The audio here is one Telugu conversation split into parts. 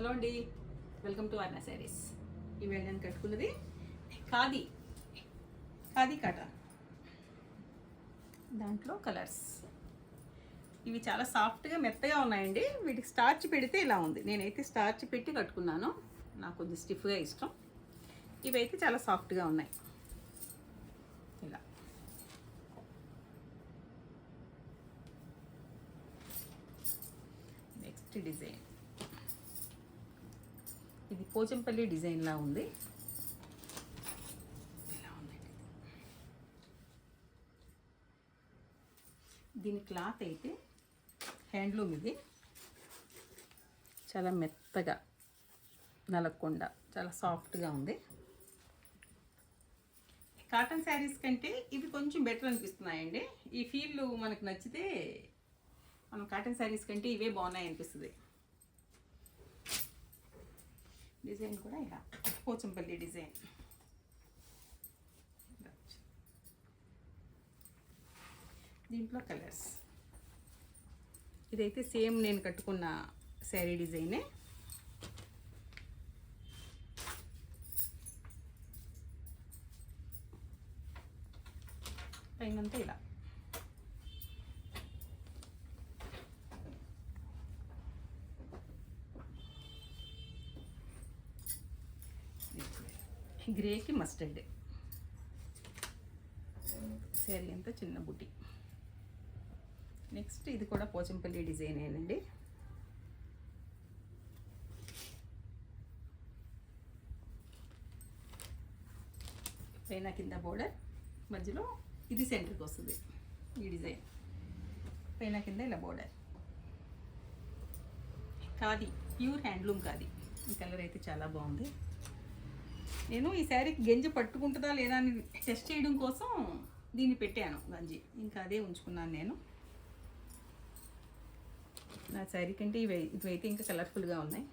హలో అండి. వెల్కమ్ టు అన్న శారీస్. ఈవేళ నేను కట్టుకున్నది ఖాదీ. ఖాదీ కాటా. దాంట్లో కలర్స్. ఇవి చాలా సాఫ్ట్గా మెత్తగా ఉన్నాయండి. వీటికి స్టార్చ్ పెడితే ఇలా ఉంది. నేనైతే స్టార్చ్ పెట్టి కట్టుకున్నాను. నాకు కొంచెం స్టిఫ్గా ఇష్టం. ఇవైతే చాలా సాఫ్ట్గా ఉన్నాయి. ఇలా. Next design. ఇది పోచంపల్లి డిజైన్లా ఉంది. ఇలా ఉందండి దీని క్లాత్ అయితే హ్యాండ్లూమ్ ఇది. చాలా మెత్తగా నలగకుండా చాలా సాఫ్ట్గా ఉంది. కాటన్ శారీస్ కంటే ఇవి కొంచెం బెటర్ అనిపిస్తున్నాయండి. ఈ ఫీల్ మనకు నచ్చితే మనం కాటన్ శారీస్ కంటే ఇవే బాగున్నాయి అనిపిస్తుంది డిజైన్ కూడా ఇలా. పోచంపల్లి డిజైన్. దీంట్లో కలర్స్. ఇదైతే సేమ్ నేను కట్టుకున్న శారీ డిజైనే. పైనంతా ఇలా. గ్రేకి మస్టర్డ్. శారీ అంతా చిన్న బుట్టి. నెక్స్ట్ ఇది కూడా పోచంపల్లి డిజైన్ ఏనండి. పైన కింద బోర్డర్ మధ్యలో ఇది సెంటర్కి వస్తుంది ఈ డిజైన్. పైన కింద ఇలా బోర్డర్. కాది ప్యూర్ హ్యాండ్లూమ్ కాది. ఈ కలర్ అయితే చాలా బాగుంది. నేను ఈ శారీకి గంజి పట్టుకుంటుందా లేదా అని టెస్ట్ చేయడం కోసం దీన్ని పెట్టాను గంజి. ఇంకా అదే ఉంచుకున్నాను నేను. నా శారీ కంటే ఇవి ఇవైతే ఇంకా కలర్ఫుల్గా ఉన్నాయి.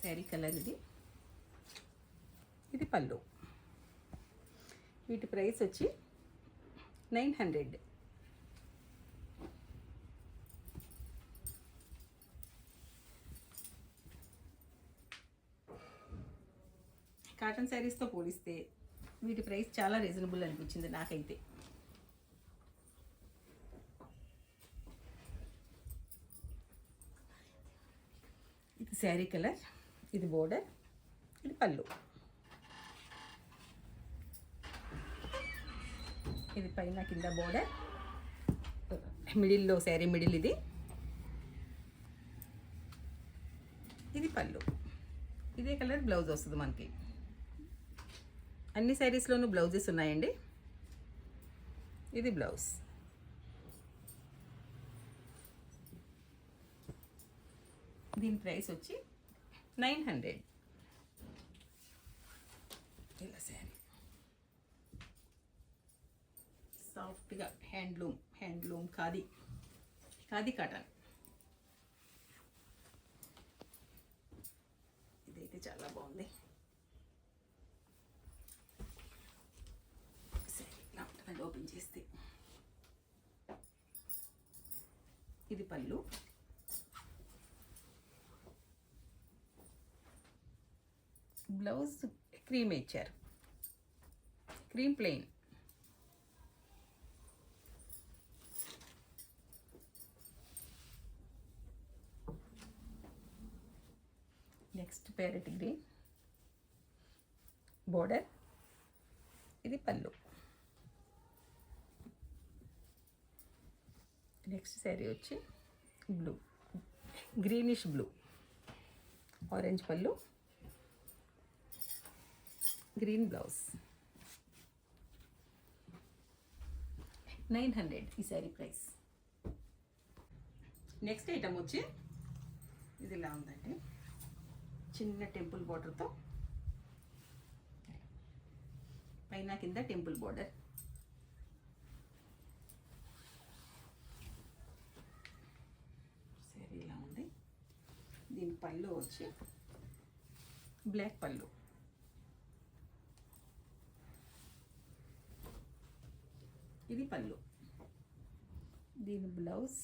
శారీ కలర్ ఇది. ఇది పళ్ళు. వీటి ప్రైస్ వచ్చి నైన్ హండ్రెడ్. కాటన్ శారీస్తో పోలిస్తే వీటి ప్రైస్ చాలా రీజనబుల్ అనిపించింది నాకైతే. ఇది శారీ కలర్ ఇది బోర్డర్ ఇది పళ్ళు. ఇది పైన కింద బోర్డర్ మిడిల్లో శారీ మిడిల్ ఇది. ఇది పళ్ళు. ఇదే కలర్ బ్లౌజ్ వస్తుంది మనకి. అన్ని శారీస్లోనూ బ్లౌజెస్ ఉన్నాయండి. ఇది బ్లౌజ్. దీని ప్రైస్ వచ్చి నైన్ హండ్రెడ్. ఇలా శారీ. సాఫ్ట్గా handloom handloom khadi khadi cotton. ఇదైతే చాలా బాగుంది సరే ఇలా ఓపెన్ చేస్తే. ఇది పళ్ళు. బ్లౌజ్ క్రీమ్ ఇచ్చారు. Cream plain. Next parrot green border. ఇది పళ్ళు. నెక్స్ట్ శారీ వచ్చి బ్లూ. Greenish blue. ఆరెంజ్ పళ్ళు. Green blouse. నైన్ హండ్రెడ్ ఈ శారీ ప్రైస్. నెక్స్ట్ ఐటమ్ వచ్చి ఇది ఇలా ఉందండి. చిన్న టెంపుల్ బార్డర్తో పైన కింద టెంపుల్ బార్డర్ సరే ఇలా ఉంది దీని పళ్ళు వచ్చి బ్లాక్ పళ్ళు. ఇది పళ్ళు. దీని బ్లౌజ్.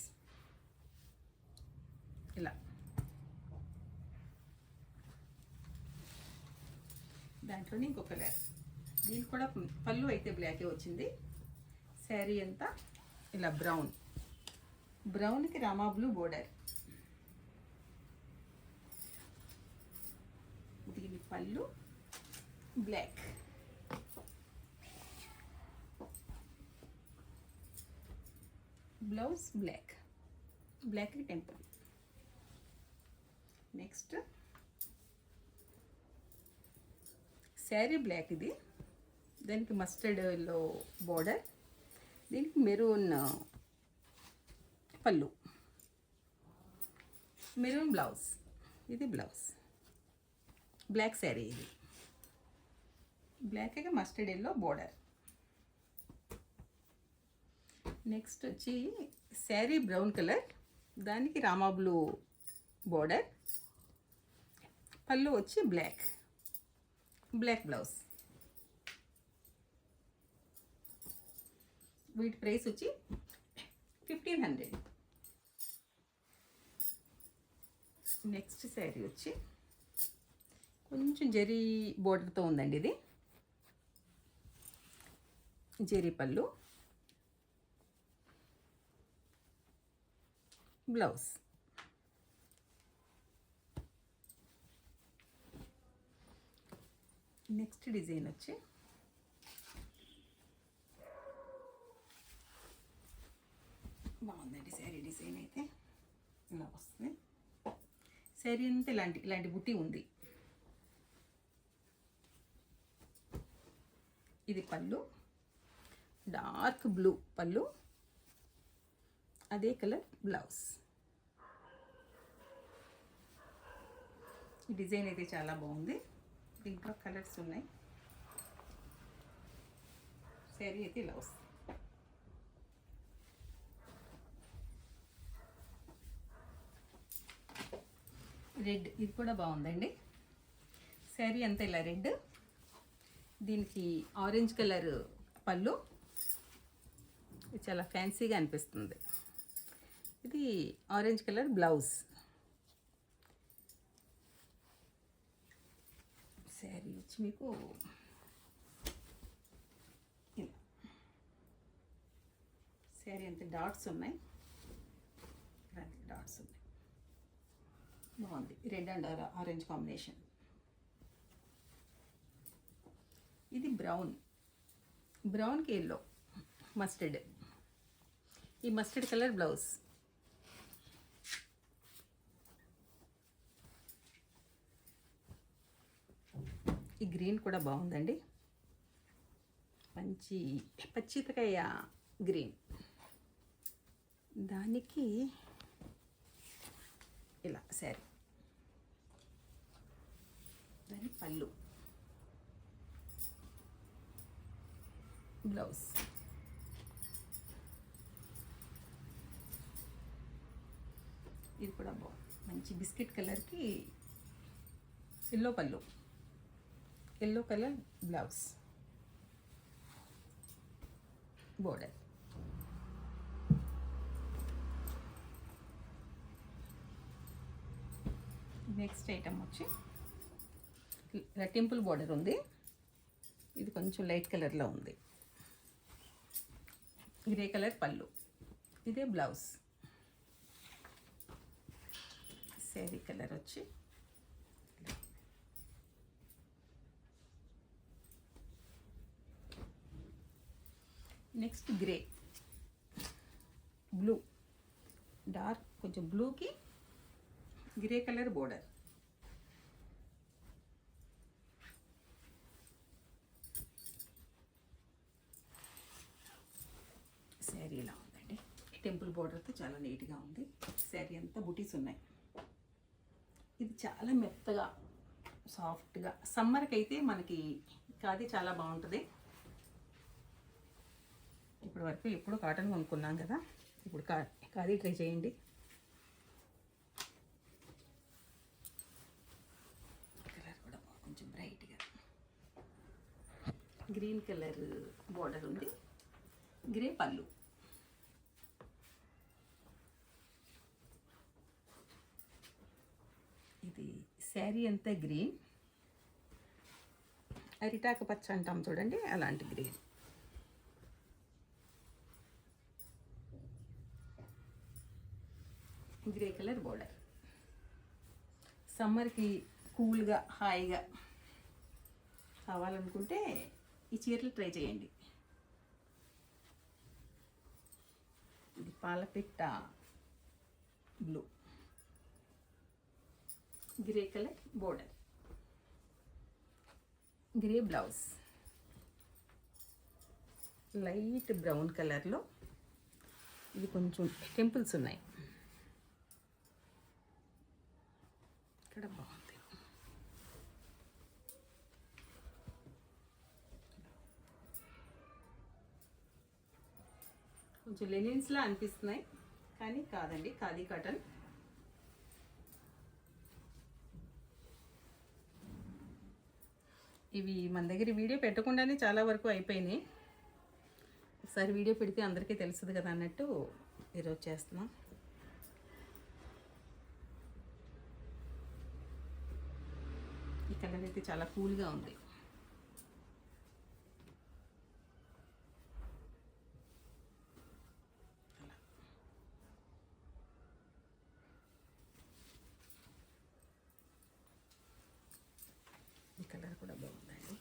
ఇలా. దాంట్లోనే ఇంకొక లేయర్ దీనికి కూడా పళ్ళు అయితే బ్లాకే వచ్చింది. శారీ అంతా ఇలా బ్రౌన్ బ్రౌన్కి రామా బ్లూ బోర్డర్ దీని పళ్ళు black. Blouse black. Black temple. Next sari black ఇది. దానికి మస్టర్డ్లో బార్డర్ దీనికి మెరూన్ పళ్ళు. Maroon blouse. ఇది బ్లౌజ్. బ్లాక్ శారీ ఇది. Black mustard yellow border next వచ్చి శారీ బ్రౌన్ కలర్ దానికి రామా బ్లూ బోర్డర్ పళ్ళు వచ్చి బ్లాక్ బ్లాక్ బ్లౌజ్ వీటి ప్రైస్ వచ్చి ఫిఫ్టీన్ హండ్రెడ్ నెక్స్ట్ శారీ వచ్చి కొంచెం జరీ బోర్డర్తో ఉందండి ఇది. జరీ పళ్ళు. బ్లౌజ్. నెక్స్ట్ డిజైన్ వచ్చి బాగుందండి శారీ డిజైన్ అయితే. ఇలా వస్తుంది. శారీ అంతా ఇలాంటి ఇలాంటి బుట్టి ఉంది. ఇది పళ్ళు. డార్క్ బ్లూ పళ్ళు. అదే కలర్ బ్లౌజ్. ఈ డిజైన్ అయితే చాలా బాగుంది. దీంట్లో కలర్స్ ఉన్నాయి. శారీ అయితే ఇలా వస్తుంది. రెడ్ ఇది కూడా బాగుందండి. శారీ అంతా ఇలా రెడ్ దీనికి ఆరెంజ్ కలర్ పళ్ళు. చాలా ఫ్యాన్సీగా అనిపిస్తుంది. ఇది ఆరెంజ్ కలర్ బ్లౌజ్. శారీ వచ్చి మీకు శారీ అంత డాట్స్ ఉన్నాయి. డాట్స్ ఉన్నాయి. బాగుంది. Red and orange combination. ఇది బ్రౌన్. బ్రౌన్కి ఎల్లో మస్టర్డ్ ఈ మస్టర్డ్ కలర్ బ్లౌజ్ ఈ గ్రీన్ కూడా బాగుందండి. మంచి పచ్చితకాయ గ్రీన్ దానికి ఇలా శారీ దాని పళ్ళు. బ్లౌజ్ ఇది కూడా బాగుంది మంచి బిస్కెట్ కలర్కి ఎల్లో పళ్ళు. Yellow colour blouse. Border next item వచ్చి ఇలా టెంపుల్ బోర్డర్ ఉంది. ఇది కొంచెం లైట్ కలర్లో ఉంది. గ్రే కలర్ పళ్ళు. ఇదే బ్లౌజ్. శారీ కలర్ వచ్చి. నెక్స్ట్ గ్రే బ్లూ డార్క్ కొంచెం బ్లూకి గ్రే కలర్ బోర్డర్ శారీ ఇలా ఉందండి. టెంపుల్ బోర్డర్తో చాలా నీట్గా ఉంది. శారీ అంతా బుటీస్ ఉన్నాయి. ఇది చాలా మెత్తగా సాఫ్ట్గా. సమ్మర్కి అయితే మనకి ఖాదీ చాలా బాగుంటుంది. ఇప్పటి వరకు ఎప్పుడు కాటన్ కొనుక్కున్నాం కదా. ఇప్పుడు కా ఖాదీ ట్రై చేయండి. కలర్ కూడా కొంచెం బ్రైట్గా. గ్రీన్ కలర్ బోర్డర్ ఉంది. గ్రే పళ్ళు. శారీ అంతా గ్రీన్? అరిటాకు పచ్చ అంటాం చూడండి అలాంటి గ్రీన్. Grey colour border. సమ్మర్కి కూల్గా హాయిగా కావాలనుకుంటే ఈ చీరలు ట్రై చేయండి. ఇది పాలపిట్ట blue. Grey colour border grey blouse light brown కలర్లో ఇది కొంచెం టెంపుల్స్ ఉన్నాయి. ఇక్కడ బాగుంది. కొంచెం లెనిన్స్లా అనిపిస్తున్నాయి. కానీ కాదండి ఖాదీ కాటన్ ఇవి మన దగ్గర వీడియో పెట్టకుండానే చాలా వరకు అయిపోయినాయి. ఒకసారి వీడియో పెడితే అందరికీ తెలుస్తుంది కదా అన్నట్టు ఈరోజు చేస్తున్నాం. ఈ కలర్ అయితే చాలా కూల్గా ఉంది అలా. ఈ కలర్ కూడా బాగుందండి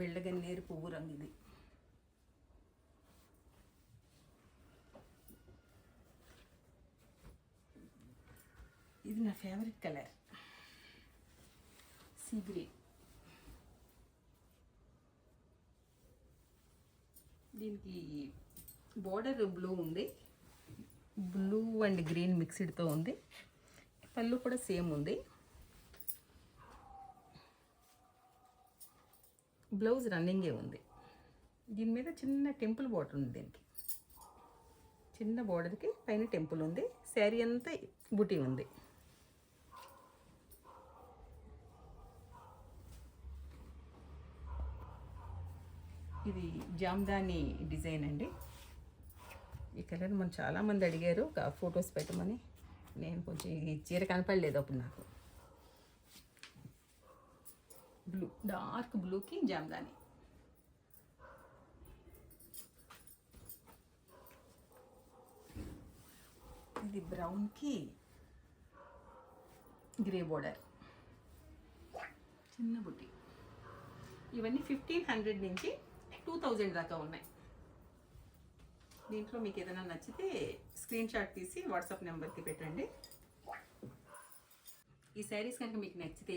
బిళ్ళగన్నేరు పువ్వు రంగు ఇది. ఇది నా ఫేవరెట్ కలర్ సీ గ్రీన్ దీనికి బోర్డర్ బ్లూ ఉంది. బ్లూ అండ్ గ్రీన్ మిక్స్డ్తో ఉంది. పళ్ళు కూడా సేమ్ ఉంది. బ్లౌజ్ రన్నింగే ఉంది. దీని మీద చిన్న టెంపుల్ బోర్డర్ ఉంది దీనికి. చిన్న బోర్డర్కి పైన టెంపుల్ ఉంది. శారీ అంతా బుటీ ఉంది. ఇది జామ్దాని డిజైన్ అండి. ఈ కలర్ మనం చాలామంది అడిగారు ఫొటోస్ పెట్టమని. నేను కొంచెం ఈ చీర కనపడలేదు అప్పుడు నాకు. బ్లూ డార్క్ బ్లూకి జామ్దాని. ఇది బ్రౌన్కి గ్రే బోర్డర్. చిన్న బుట్టి. ఇవన్నీ ఫిఫ్టీన్ హండ్రెడ్ నుంచి టూ థౌజండ్ దాకా ఉన్నాయి. దీంట్లో మీకు ఏదైనా నచ్చితే స్క్రీన్ షాట్ తీసి వాట్సాప్ నెంబర్కి పెట్టండి. ఈ శారీస్ కనుక మీకు నచ్చితే